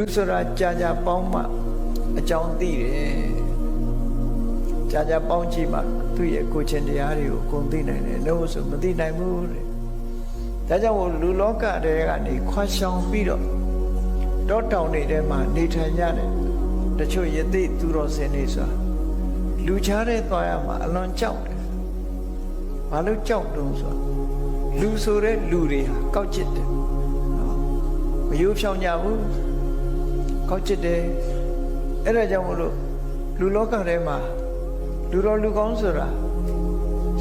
လူဆိုတာကြာကြာပေါင်းမှအကြောင်းသိတယ်ကြာကြာပေါင်းကြည့်မှသူ့ရဲ့ကိုယ်ချင်းတရားတွေကိုအကုန်သိနိုင်တယ်လို့ဆိုမသိနိုင်ဘူးတဲ့ဒါကြောင့်လူလောကတွေကနေခွာရှောင်ပြီးတော့တောတောင်တွေထဲမှာနေထိုင်ကြတယ်တချို့ယသိသူတော်စင်နေဆိုတာလူချားတဲ့သွားရမှာအလွန်ကြောက်တယ်ဘာလို့ကြောက်တုံးဆိုလူဆိုတဲ့လူတွေဟာကောက်ကျစ်တယ်နော်မယိုးဖြောင်ကြဘူး ကောက်ကျစ်တယ်အဲ့ဒါကြောင့်မလို့လူလောကထဲမှာလူတော်လူကောင်းဆိုတာ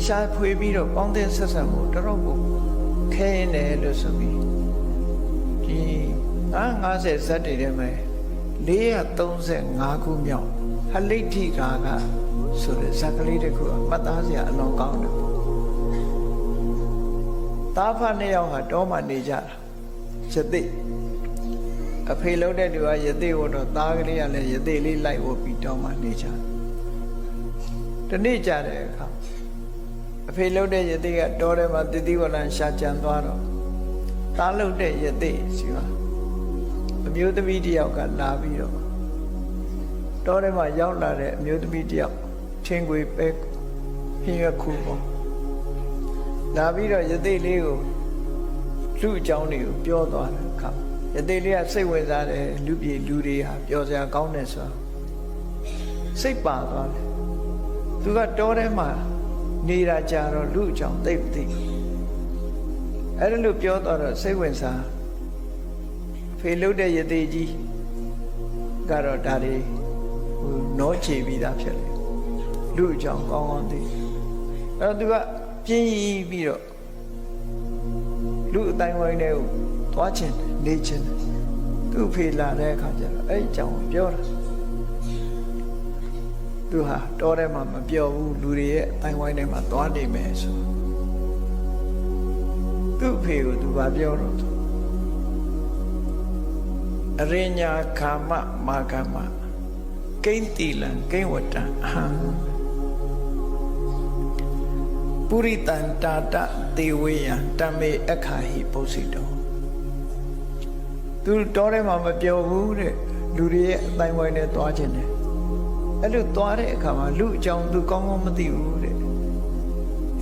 ရှားဖွေပြီးတော့ပေါင်းတဲ့ဆက်ဆံမှုတော်တော်ကိုခဲရင်တယ်လို့ဆိုပြီးဒီ950ဇတ်တွေထဲမှာ435ခုမြောက်ဟလိဋ္ဌိကာကဆိုတဲ့ဇက်ကလေးတစ်ခုအမှတ်သားစရာအလွန်ကောင်းတယ်ပေါ့တာဖနှစ်ယောက်ဟာတောမှနေကြတာယသိ အဖေလုံးတဲ့သူကယသိဝတ်တော့သားကလေးကလည်းယသိလေးလိုက်ဝတ်ပြီးတောမှနေကြတယ်တနေ့ကြတဲ့အခါအဖေလုံးတဲ့ယသိကတောထဲမှာတတိဝလံရှာကြံသွားတော့သားလုံးတဲ့ယသိစီကအမျိုးသမီးတစ်ယောက်ကလာပြီးတော့တောထဲမှာရောက်လာတဲ့အမျိုးသမီးတစ်ယောက်ထင်းခွေပဲဟင်းရွက်ခုပေါ့လာပြီးတော့ယသိလေးကိုလူအကြောင်းတွေကိုပြောသွားတယ်ခါ ယသိလေးကစိတ်ဝင်စားတယ်လူပြေလူတွေဟာပြောစရာကောင်းတယ်ဆိုတာစိတ်ပါသွားတယ်သူကတောထဲမှာနေတာကြတော့လူအကြောင်းသိပ်မသိအဲ့ဒါလို့ပြောတော့စိတ်ဝင်စားဖေလုတ်တဲ့ယသိကြီးကတော့ဒါတွေဟိုနောချေပြီးသားဖြစ်တယ်လူအကြောင်းကောင်းကောင်းသိအဲ့တော့သူကပြင်းရီးပြီးတော့လူအတိုင်းဝိုင်းတွေကို သွားချင်တယ်နေချင်တယ်သူ့ဖေလာတဲ့အခါကျတော့အဲ့အကြောင်းကိုပြောတာသူဟာတောထဲမှာမပြောဘူးလူတွေရဲ့အတိုင်းဝိုင်းထဲမှာသွားနေမယ်ဆိုသူ့ဖေကိုသူကပြောတော့အရိညာခာမမာကမကိမ့်တိလံကိမ့်ဝတ္တံအဟံပုရိတန်တာတသေဝေယံတမေအခါဟိပုစိတော သူတောထဲမှာမပြောဘူးတဲ့လူတွေရဲ့အတိုင်းဝိုင်းနဲ့သွားခြင်းတယ်အဲ့လိုသွားတဲ့အခါမှာလူအကြောင်းသူကောင်းကောင်းမသိဘူးတဲ့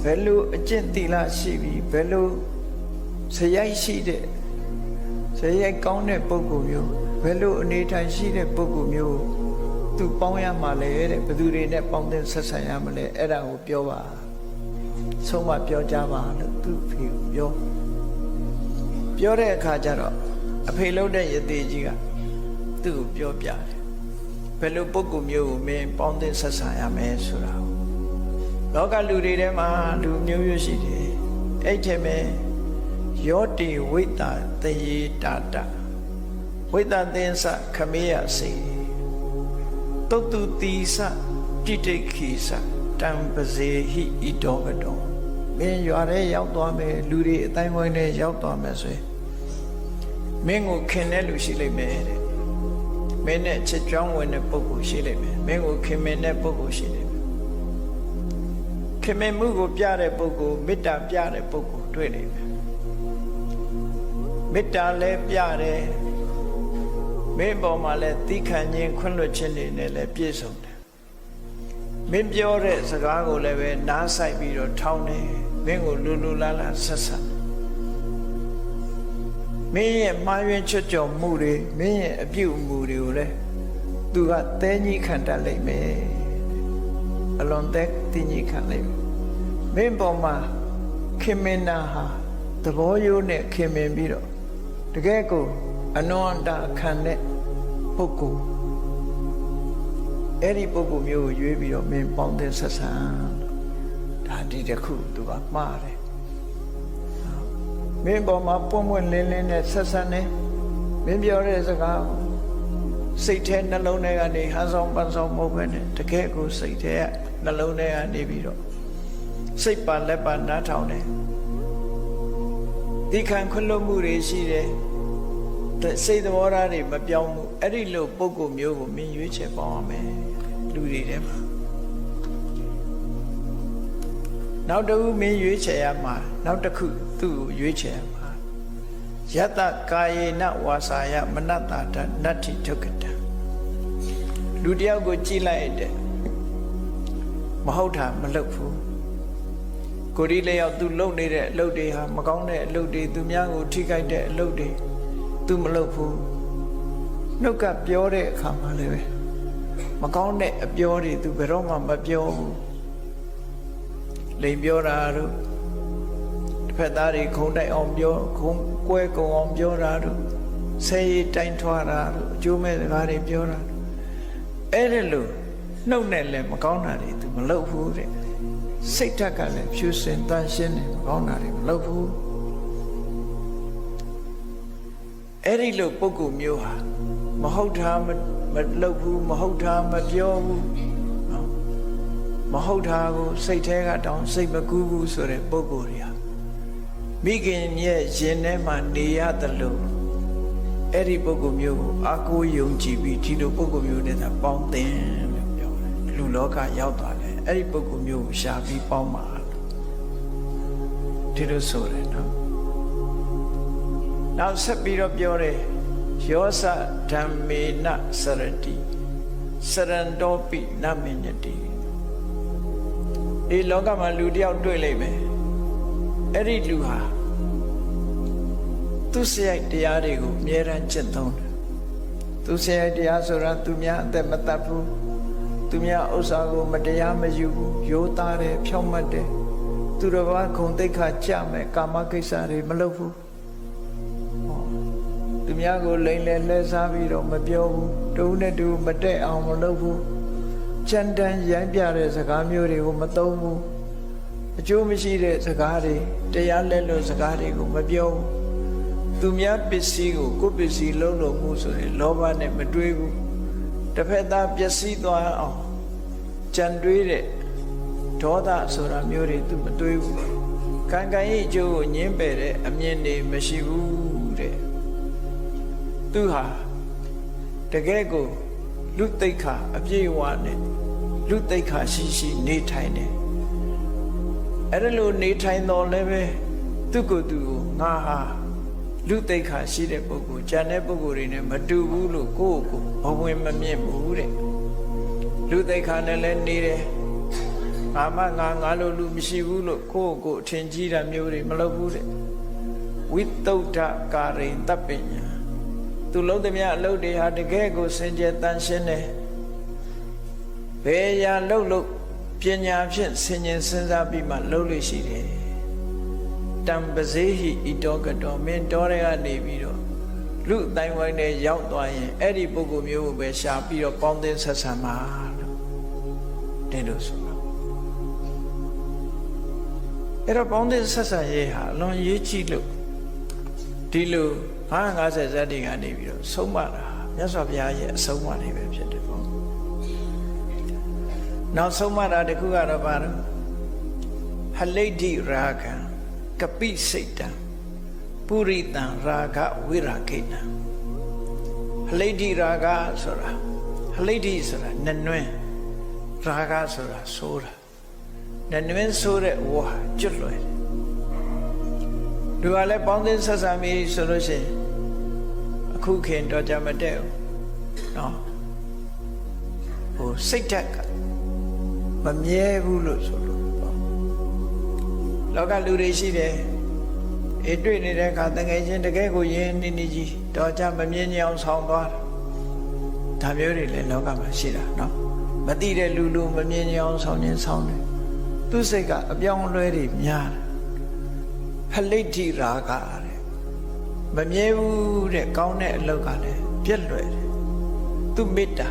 ဘယ်လိုအကျင့်တိလရှိပြီးဘယ်လိုဆရိုက်ရှိတဲ့ဆရိုက်ကောင်းတဲ့ပုဂ္ဂိုလ်မျိုးဘယ်လိုအနေထိုင်ရှိတဲ့ပုဂ္ဂိုလ်မျိုးသူပေါင်းရမှာလဲတဲ့ဘယ်သူတွေနဲ့ပေါင်းတဲ့ဆက်ဆံရမလဲအဲ့ဒါကိုပြောပါဆုံးမပြောကြပါလို့သူ့ဖေကိုပြောပြောတဲ့အခါကျတော့ အဖေလုံးတဲ့ယတိကြီးကသူ့ကိုပြောပြတယ်ဘယ်လိုပုဂ္ဂိုလ်မျိုးကိုမင်းပေါင်းတဲ့ဆက်ဆံရမယ်ဆိုတာကိုလောကလူတွေထဲမှာလူမျိုးမျိုးရှိတယ်အဲ့ထဲမှာယောတိဝိတ္တတယေတာတဝိတ္တသင်္စခမေယစေတုတ်တုတိစတိတိခိစတံပဇေဟိဣတောကတောမင်းရွာထဲရောက်သွားမယ်လူတွေအတိုင်းဝိုင်းထဲရောက်သွားမယ်ဆိုရင် မင်းကိုခင်တဲ့လူရှိလိမ့်မယ်တဲ့မင်းနဲ့ချစ်ကြောင်းဝင်တဲ့ပုဂ္ဂိုလ်ရှိလိမ့်မယ်မင်းကိုခင်မင်တဲ့ပုဂ္ဂိုလ်ရှိလိမ့်မယ်ခင်မင်မှုကိုပြတဲ့ပုဂ္ဂိုလ်မေတ္တာပြတဲ့ပုဂ္ဂိုလ်တွေ့လိမ့်မယ်မေတ္တာလည်းပြတယ်မင်းပေါ်မှာလည်းသီးခံခြင်းခွင့်လွှတ်ခြင်းတွေနဲ့လည်းပြည့်စုံတယ်မင်းပြောတဲ့စကားကိုလည်းပဲနားဆိုင်ပြီးတော့ထောင်းတယ်မင်းကိုလူလူလားလားဆက်ဆက် မင်းရဲ့မှားယွင်းချွတ်ကြော်မှုတွေမင်းရဲ့အပြုအမူတွေကိုလည်းသူကသဲကြီးခံတတ်လိမ့်မယ်အလွန်သက်တင်းကြီးခံလိမ့်မယ်မင်းပေါ်မှာခင်မင်နာဟာသဘောရိုးနဲ့ခင်မင်ပြီးတော့တကယ်ကိုအနန္တခံတဲ့ပုဂ္ဂိုလ်အဲ့ဒီပုဂ္ဂိုလ်မျိုးကိုရွေးပြီးတော့မင်းပေါင်းတဲ့ဆက်ဆံဒါဒီတစ်ခုသူကမှားတယ် မင်းပေါ်မှာပွန့်ပွန့်လင်းလင်းနဲ့ဆက်ဆံနေမင်းပြောတဲ့စကားစိတ်ထဲနှလုံးထဲကနေဟန်ဆောင်ပန်းဆောင်မဟုတ်ဘဲနဲ့တကယ်ကိုစိတ်ထဲကနှလုံးထဲကနေပြီးတော့စိတ်ပါလက်ပါနားထောင်တယ်ဒီခံခွင့်လွတ်မှုတွေရှိတယ်စိတ်သဘောထားတွေမပြောင်းဘူးအဲ့ဒီလိုပုံကိုမျိုးကိုမင်းရွေးချယ်ပေါင်းရမယ်လူတွေထဲမှာနောက်တစ်ခုမင်းရွေးချယ်ရမှာနောက်တစ်ခု သူ့ကိုရွေးချယ်ရမှာယတကာယေနဝါစာယမနတ္တာတနတ္ထိဒုက္ကတံလူတယောက်ကိုကြည်လိုက်တဲ့မဟုတ်တာမလုပ်ဘူးကိုရီလေးယောက်သူလုပ်နေတဲ့အလုပ်တွေဟာမကောင်းတဲ့အလုပ်တွေသူများကိုထိခိုက်တဲ့အလုပ်တွေသူမလုပ်ဘူးနှုတ်ကပြောတဲ့အခါမှာလည်းပဲမကောင်းတဲ့အပြောတွေသူဘယ်တော့မှမပြောဘူးလိန်ပြောတာတို့တစ် ဖက်သားတွေခုံတိုက်အောင်ပြောခုံကွဲကုံအောင်ပြောတာတို့ဆဲရီတိုင်ထွားတာတို့အကျိုးမဲ့စကားတွေပြောတာတို့အဲ့ဒါလို့နှုတ်နဲ့လည်းမကောင်းတာတွေသူမလုပ်ဘူးတဲ့စိတ်ဓာတ်ကလည်းဖြူစင်တန်ရှင်းတယ်မကောင်းတာတွေမလုပ်ဘူးအဲ့ဒီလိုပုံကူမျိုးဟာမဟုတ်တာမမလုပ်ဘူးမဟုတ်တာမပြောဘူးနော်မဟုတ်တာကိုစိတ်ထဲကတောင်းစိတ်မကူးဘူးဆိုတဲ့ပုံကူတွေဟာ မိခင်ရဲ့ရင်ထဲမှာနေရတယ်လို့အဲ့ဒီပုံကူမျိုးကိုအာကိုယုံကြည်ပြီးဒီလိုပုံကူမျိုးနဲ့သာပေါင်းသင်လို့ပြောတယ်လူလောကရောက်သွားတယ်အဲ့ဒီပုံကူမျိုးကိုရှာပြီးပေါင်းပါလို့ဒီလိုဆိုတယ်နော်နောက်ဆက်ပြီးတော့ပြောတယ်ယောသဓမ္မေနစရတိစရန္တောပိနမညတိဒီလောကမှာလူတယောက်တွေ့လိမ့်မယ် အဲ့ဒီလူဟာသူစရိုက်တရားတွေကိုအမြဲတမ်းကျင့်သုံးတယ်သူစရိုက်တရားဆိုတာသူများအသက်မတတ်ဘူးသူများဥစ္စာကိုမတရားမယူဘူးရိုးသားတယ်ဖြောင့်မတ်တယ်သူတော်ဘာခုံတိတ်ခါကြမယ်ကာမကိစ္စတွေမလုပ်ဘူးသူများကိုလိမ့်လဲလှဲစားပြီးတော့မပြောဘူးတူနဲ့တူမတက်အောင်မလုပ်ဘူးချမ်းတမ်းရိုင်းပြတဲ့စကားမျိုးတွေကိုမသုံးဘူး အကျိုးမရှိတဲ့စကားတွေတရားလက်လွတ်စကားတွေကိုမပြောဘူးသူများပစ္စည်းကိုကိုယ်ပစ္စည်းလုံးလို့မှုဆိုရင်လောဘနဲ့မတွေးဘူးတစ်ဖက်သားပျက်စီးသွားအောင်ကြံတွေးတဲ့ဒေါသဆိုတာမျိုးတွေသူမတွေးဘူးကံကံရဲ့အကျိုးကိုညှင်းပယ်တဲ့အမြင်တွေမရှိဘူးတဲ့သူဟာတကယ်ကိုလူသိက္ခာအပြည့်အဝနဲ့လူသိက္ခာရှိရှိနေထိုင်တယ် အဲ့ဒါလိုနေထိုင်တော်လည်းပဲသူ့ကိုယ်သူကိုငါဟာလူသိက္ခာရှိတဲ့ပုဂ္ဂိုလ်ဉာဏ်တဲ့ပုဂ္ဂိုလ်တွေနဲ့မတူဘူးလို့ကိုယ့်ကိုယ်ဘဝင်မမြင့်ဘူးတဲ့လူသိက္ခာနဲ့လည်းနေတယ်ငါမငါငါလိုလူမရှိဘူးလို့ကိုယ့်ကိုယ်အထင်ကြီးတာမျိုးတွေမလုပ်ဘူးတဲ့ဝိတုဒ္ဓကာရိတပ္ပညာသူလုံးသမျှအလုပ်တွေဟာတကယ်ကိုစင်ကြယ်တန်ရှင်းတယ်ဘယ်ရာလှုပ်လို့ ပညာဖြင့်ဆင်ញင်စဉ်းစားပြီးမှလှုပ်လို့ရှိတယ်တံပစေဟိဣတောကတောမင်းတော်တွေကနေပြီးတော့လူအတိုင်းဝိုင်းနဲ့ရောက်သွားရင်အဲ့ဒီပုဂ္ဂိုလ်မျိုးကိုပဲရှာပြီးတော့ပေါင်းသင်းဆက်ဆံပါလို့ဒီလိုဆိုတော့အဲ့တော့ပေါင်းသင်းဆက်ဆံရေးဟာအလွန်ရေးကြည့်လို့ဒီလို950ဇတ်တွေကနေပြီးတော့ဆုံးမတာမြတ်စွာဘုရားရဲ့အဆုံးအမတွေပဲဖြစ်တယ်ပေါ့ နောက်ဆုံးမတာတခုကတော့ဘာလို့ဟလိဋ္ဌိရာဂံကပိစိတ်တံပုရိတံရာဂဝိရာခိတံဟလိဋ္ဌိရာဂဆိုတာဟလိဋ္ဌိဆိုတာနနွင်းရာဂဆိုတာဆိုးတာနနွင်းဆိုးတဲ့ဝါကျွတ်လွယ်တယ်သူကလည်းပေါင်းသင်းဆက်ဆံပြီဆိုလို့ရှိရင်အခုခင်တော့ကြမတည့်ဘူးနော်ဟိုစိတ်ဓာတ်က မမြဲဘူးလို့ဆိုလို့ပေါ့လောကလူတွေရှိတယ်အေးတွေ့နေတဲ့အခါတငယ်ချင်းတကယ်ကိုယဉ်နေနေကြီးတော့ကြမမြင်ကြအောင်ဆောင်းသွားတာဒါမျိုးတွေလည်းလောကမှာရှိတာနော်မသိတဲ့လူလူမမြင်ကြအောင်ဆောင်းခြင်းဆောင်းတယ်သူစိတ်ကအပြောင်းအလဲတွေများတယ်ဟလိဋ္ဌိရာဂတဲ့မမြဲဘူးတဲ့ကောင်းတဲ့အလုပ်ကလည်းပြက်လွယ်တယ်သူမေတ္တာ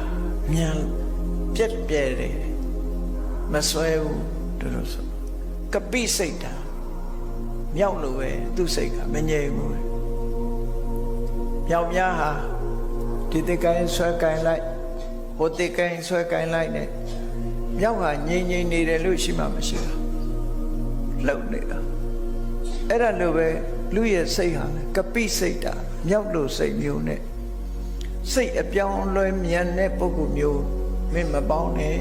မြန်ပြက်ပြဲတယ် မစွဲဘူးတို့လို့ဆိုကပိစိတ်တာမြောက်လို့ပဲသူ့စိတ်ကမငြိမ်ဘူးမြောက်များဟာဒီတကိုင်းဆွဲကိုင်းလိုက်ဟိုတကိုင်းဆွဲကိုင်းလိုက်နဲ့မြောက်ဟာငြိမ်ငြိမ်နေတယ်လို့ရှိမှမရှိဘူးလှုပ်နေတာအဲ့ဒါလိုပဲလူရဲ့စိတ်ဟာကပိစိတ်တာမြောက်လို့စိတ်မျိုးနဲ့စိတ်အပြောင်းအလဲမြန်တဲ့ပုဂ္ဂိုလ်မျိုးမင်းမပေါင်းနဲ့